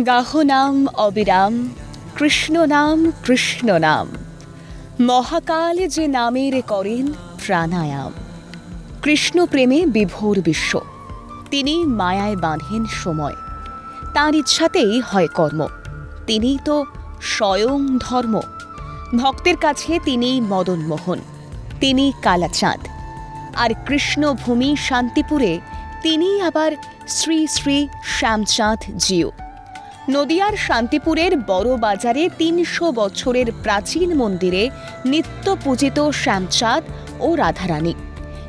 গাহ নাম অবিরাম কৃষ্ণ নাম কৃষ্ণ নাম মহাকাল যে নামের করেন প্রাণায়াম। কৃষ্ণ প্রেমে বিভোর বিশ্ব। তিনি মায়ায় বাঁধেন সময়। তার ইচ্ছাতেই হয় কর্ম। তিনিই তো স্বয়ং ধর্ম। ভক্তের কাছে তিনিই মদনমোহন। তিনি কালাচাঁদ। আর কৃষ্ণভূমি শান্তিপুরে তিনিই আবার শ্রী শ্রী শ্যামচাঁদ জিও। নদিয়ার শান্তিপুরের বড় বাজারে তিনশো বছরের প্রাচীন মন্দিরে নিত্য পূজিত শ্যামচাঁদ ও রাধারানী।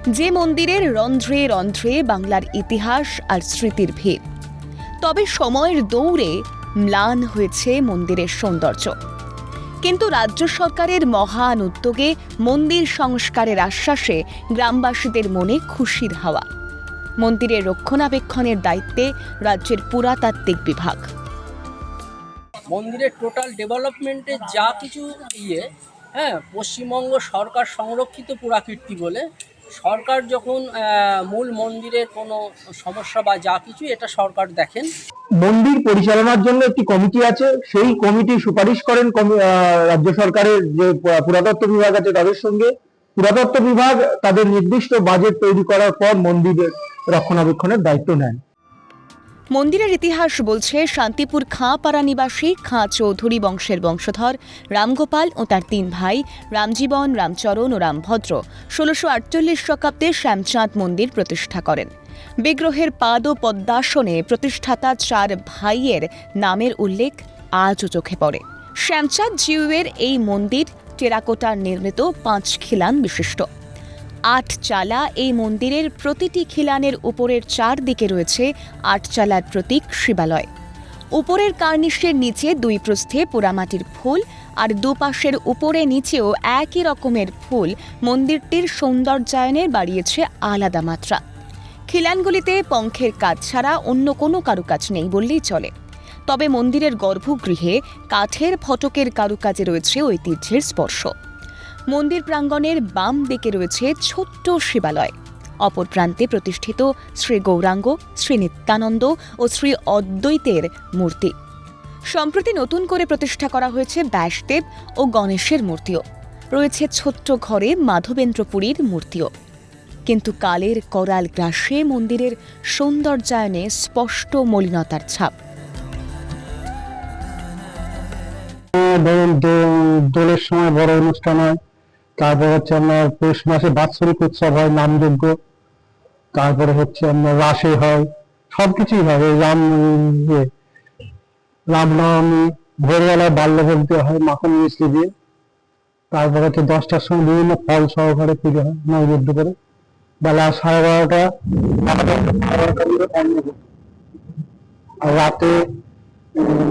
যে মন্দিরের রন্ধ্রে রন্ধ্রে বাংলার ইতিহাস আর স্মৃতির ভিড় তবে সময়ের দৌড়ে ম্লান হয়েছে মন্দিরের সৌন্দর্য। কিন্তু রাজ্য সরকারের মহান উদ্যোগে মন্দির সংস্কারের আশ্বাসে গ্রামবাসীদের মনে খুশির হাওয়া। মন্দিরের রক্ষণাবেক্ষণের দায়িত্বে রাজ্যের পুরাতাত্ত্বিক বিভাগ। মন্দিরের টোটাল ডেভেলপমেন্টের যা কিছু ইয়ে হ্যাঁ পশ্চিমবঙ্গ সরকার সংরক্ষিত পুরাকীর্তি বলে, সরকার যখন মূল মন্দিরের কোনো সমস্যা বা যা কিছু, এটা সরকার দেখেন। মন্দির পরিচালনার জন্য একটি কমিটি আছে, সেই কমিটি সুপারিশ করেন রাজ্য সরকারের যে পুরাতত্ত্ব বিভাগ আছে তাদের সঙ্গে। পুরাতত্ত্ব বিভাগ তাদের নির্দিষ্ট বাজেট তৈরি করার পর মন্দিরের রক্ষণাবেক্ষণের দায়িত্ব নেন। মন্দিরের ইতিহাস বলছে, শান্তিপুর খাঁপাড়া নিবাসী খাঁ চৌধুরী বংশের বংশধর রামগোপাল ও তার তিন ভাই, রামজীবন, রামচরণ ও রামভদ্র। ষোলোশো আটচল্লিশ শতাব্দে শ্যামচাঁদ মন্দির প্রতিষ্ঠা করেন। বিগ্রহের পাদ ও পদ্মাসনে প্রতিষ্ঠাতা চার ভাইয়ের নামের উল্লেখ আজও চোখে পড়ে। শ্যামচাঁদ জিউয়ের এই মন্দির টেরাকোটার নির্মিত পাঁচ খিলান বিশিষ্ট। আট চালা এই মন্দিরের প্রতিটি খিলানের উপরের চারদিকে রয়েছে আট চালার প্রতীক শিবালয়। উপরের কার্নিশের নিচে দুই প্রস্থে পোড়ামাটির ফুল আর দুপাশের উপরে নিচেও একই রকমের ফুল মন্দিরটির সৌন্দর্যায়নের বাড়িয়েছে আলাদা মাত্রা। খিলানগুলিতে পঙ্খের কাজ ছাড়া অন্য কোনো কারুকাজ নেই বললেই চলে। তবে মন্দিরের গর্ভগৃহে কাঠের ফটকের কারুকাজে রয়েছে ঐতিহ্যের স্পর্শ। মন্দির প্রাঙ্গণের বাম দিকে রয়েছে ছোট্ট শিবালয়। অপর প্রান্তে প্রতিষ্ঠিত শ্রী গৌরাঙ্গ, শ্রী নিত্যানন্দ ও শ্রী অদ্বৈতের মূর্তি। সম্প্রতি নতুন করে প্রতিষ্ঠা করা হয়েছে ব্যাসদেব ও গণেশের মূর্তিও। রয়েছে ছোট্ট ঘরে মাধবেন্দ্রপুরীর মূর্তিও। কিন্তু কালের করাল গ্রাসে মন্দিরের সৌন্দর্যায়নে স্পষ্ট মলিনতার ছাপ। ধরুন দোলের সময় বড় অনুষ্ঠান হয় তারপর হচ্ছে আপনার পৌষ মাসে বাৎসরিক উৎসব হয় নামযজ্ঞ। তারপরে হচ্ছে আপনার রাসে হয় সবকিছুই হয়। রাম ইয়ে, রামনবমী ভোরবেলায় বাল্যভোগ দেওয়া হয় মাখন মিষ্টি দিয়ে। তারপরে হচ্ছে দশটার সময় বিভিন্ন ফল সহকারে পুজো হয় নৈবেদ্য করে। বেলা সাড়ে বারোটা। আর রাতে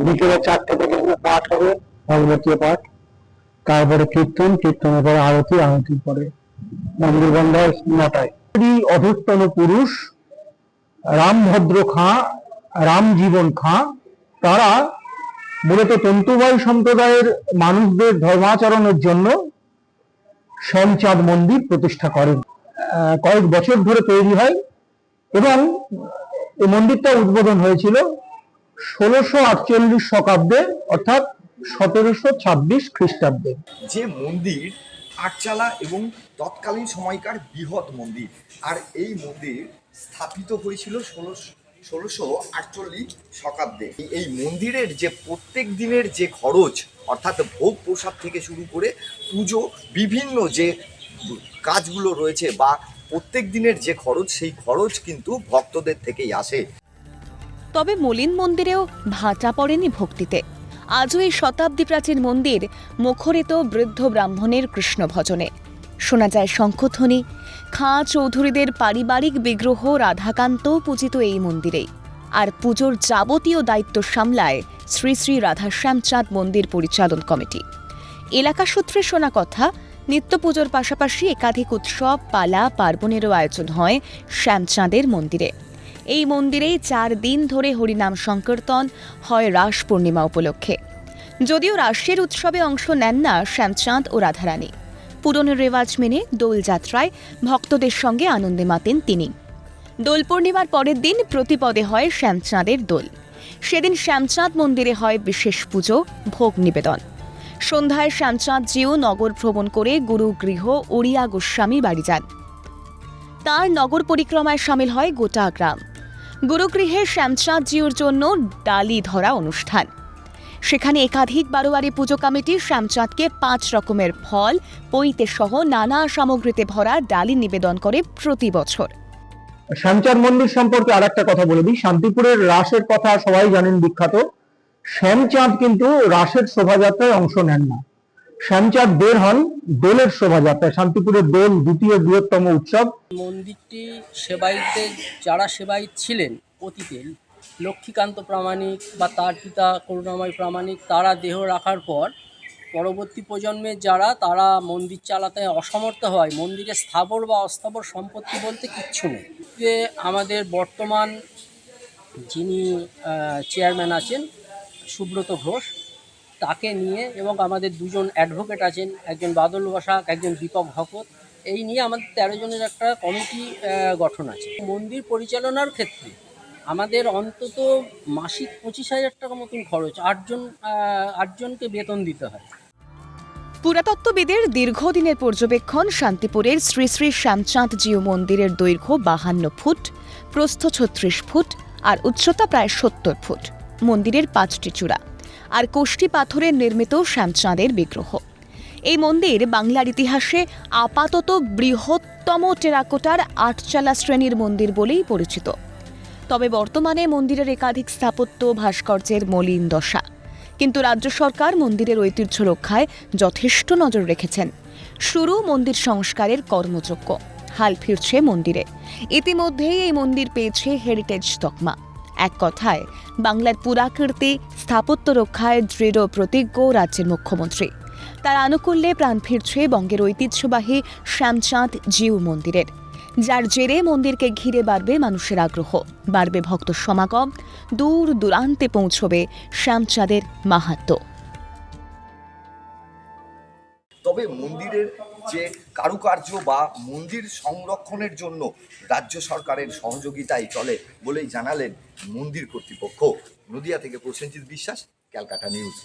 বিকেলে চারটে থেকে পাঠ হবে ভগবতীয় পাঠ। তারপরে কীর্তন, কীর্তনের পরে আরতি, আরতির পরে মন্দির বন্ধ নটায় অধস্তন পুরুষ, রামভদ্র খাঁ, রামজীবন খাঁ, তারা মূলত তন্তুবাই সম্প্রদায়ের মানুষদের ধর্মাচরণের জন্য শ্যামচাঁদ মন্দির প্রতিষ্ঠা করেন। কয়েক বছর ধরে তৈরি হয় এবং এই মন্দিরটা উদ্বোধন হয়েছিল ষোলোশো আটচল্লিশ শতাব্দে অর্থাৎ সতেরোশো ছাব্বিশ খ্রিস্টাব্দে। যে মন্দির আটচালা এবং তৎকালীন সময়কার বৃহৎ মন্দির। আর এই মন্দির স্থাপিত হয়েছিল ষোলোশো ষোলোশো আটচল্লিশ শতাব্দে। এই- এই মন্দিরের যে প্রত্যেক দিনের যে খরচ অর্থাৎ ভোগ প্রসাদ থেকে শুরু করে পুজো বিভিন্ন যে কাজগুলো রয়েছে বা প্রত্যেক দিনের যে খরচ সেই খরচ কিন্তু ভক্তদের থেকেই আসে। তবে মলিন মন্দিরেও ভাটা পড়েনি ভক্তিতে। আজও এই শতাব্দী প্রাচীন মন্দির মুখরিত বৃদ্ধ ব্রাহ্মণের কৃষ্ণ ভজনে শোনা যায় শঙ্খধ্বনি, খাঁ চৌধুরীদের পারিবারিক বিগ্রহ রাধাকান্তও পূজিত এই মন্দিরেই। আর পুজোর যাবতীয় দায়িত্ব সামলায় শ্রী শ্রী রাধাশ্যামচাঁদ মন্দির পরিচালন কমিটি। এলাকা সূত্রে শোনা কথা, নিত্য পুজোর পাশাপাশি একাধিক উৎসব, পালা, পার্বণেরও আয়োজন হয় শ্যামচাঁদের মন্দিরে। এই মন্দিরেই চার দিন ধরে হরিনাম সংকীর্তন হয় রাস পূর্ণিমা উপলক্ষে। যদিও রাসের উৎসবে অংশ নেন না শ্যামচাঁদ ও রাধারানী। পুরনো রেওয়াজ মেনে দোলযাত্রায় ভক্তদের সঙ্গে আনন্দে মাতেন তিনি। দোল পূর্ণিমার পরের দিন প্রতিপদে হয় শ্যামচাঁদের দোল। সেদিন শ্যামচাঁদ মন্দিরে হয় বিশেষ পুজো, ভোগ নিবেদন। সন্ধ্যায় শ্যামচাঁদ জিও নগর ভ্রমণ করে গুরুগৃহ ওড়িয়া গোস্বামী বাড়ি যান। তার নগর পরিক্রমায় সামিল হয় গোটা গ্রাম। গুরুগৃহে শ্যামচাঁদ জিউর জন্য ডালি ধরা অনুষ্ঠান। সেখানে একাধিক বারোয়ারি পুজো কমিটি শ্যামচাঁদকে পাঁচ রকমের ফল পৈতে সহ নানা সামগ্রীতে ভরা ডালি নিবেদন করে প্রতি বছর। শ্যামচাঁদ মন্দির সম্পর্কে আর একটা কথা বলে দিই। শান্তিপুরের রাসের কথা সবাই জানেন বিখ্যাত। শ্যামচাঁদ কিন্তু রাসের শোভাযাত্রায় অংশ নেন না। শ্যামচাঁদ বের হন দোলের শোভাযাত্রায়, শান্তিপুরের দোল দ্বিতীয় বৃহত্তম উৎসব। মন্দিরটি সেবায়িতদের যারা সেবায়িত ছিলেন, অতীতে লক্ষ্মীকান্ত প্রামাণিক বা তার পিতা করুণাময় প্রামাণিক, তারা দেহ রাখার পর পরবর্তী প্রজন্মের যারা, তারা মন্দির চালাতে অসমর্থ হয়। মন্দিরে স্থাবর বা অস্থাবর সম্পত্তি বলতে কিচ্ছু নেই। যে আমাদের বর্তমান যিনি চেয়ারম্যান আছেন, সুব্রত ঘোষ তাকে নিয়ে এবং আমাদের দুজন অ্যাডভোকেট আছেন, একজন বাদল বসাক একজন দীপক ভকত, এই নিয়ে আমাদের তেরো জনের একটা কমিটি গঠন আছে। মন্দির পরিচালনার ক্ষেত্রে আমাদের অন্তত মাসিক পঁচিশ হাজার টাকা মতন খরচ আটজন আটজনকে বেতন দিতে হয়। পুরাতত্ত্ববিদের দীর্ঘদিনের পর্যবেক্ষণ শান্তিপুরের শ্রী শ্রী শ্যামচাঁদ জিউ মন্দিরের দৈর্ঘ্য বাহান্ন ফুট, প্রস্থ ছত্রিশ ফুট আর উচ্চতা প্রায় সত্তর ফুট। মন্দিরের পাঁচটি চূড়া। আর কোষ্ঠী পাথরের নির্মিত শ্যামচাঁদের বিগ্রহ। এই মন্দির বাংলার ইতিহাসে আপাতত বৃহত্তম টেরাকোটার আটচালা শ্রেণির মন্দির বলেই পরিচিত। তবে বর্তমানে মন্দিরের একাধিক স্থাপত্য ভাস্কর্যের মলিন দশা। কিন্তু রাজ্য সরকার মন্দিরের ঐতিহ্য রক্ষায় যথেষ্ট নজর রেখেছেন। শুরু মন্দির সংস্কারের কর্মযজ্ঞ। হাল ফিরছে মন্দিরে। ইতিমধ্যেই এই মন্দির পেয়েছে হেরিটেজ তকমা। এক কথায়, বাংলার পুরাকীর্তি স্থাপত্য রক্ষায় দৃঢ় প্রতিজ্ঞ রাজ্যের মুখ্যমন্ত্রী। তার আনুকূল্যে প্রাণ ফিরছে বঙ্গের ঐতিহ্যবাহী শ্যামচাঁদ জিউ মন্দিরের। যার জেরে মন্দিরকে ঘিরে বাড়বে মানুষের আগ্রহ। বাড়বে ভক্ত সমাগম, দূর দূরান্তে পৌঁছবে শ্যামচাঁদের মাহাত্ম্য তবে মন্দিরের যে কারুকার্য বা মন্দির সংরক্ষণের জন্য রাজ্য সরকারের সহযোগিতাই চলে বলেই জানালেন মন্দির কর্তৃপক্ষ নদিয়া থেকে প্রসেনজিৎ বিশ্বাস ক্যালকাটা নিউজ।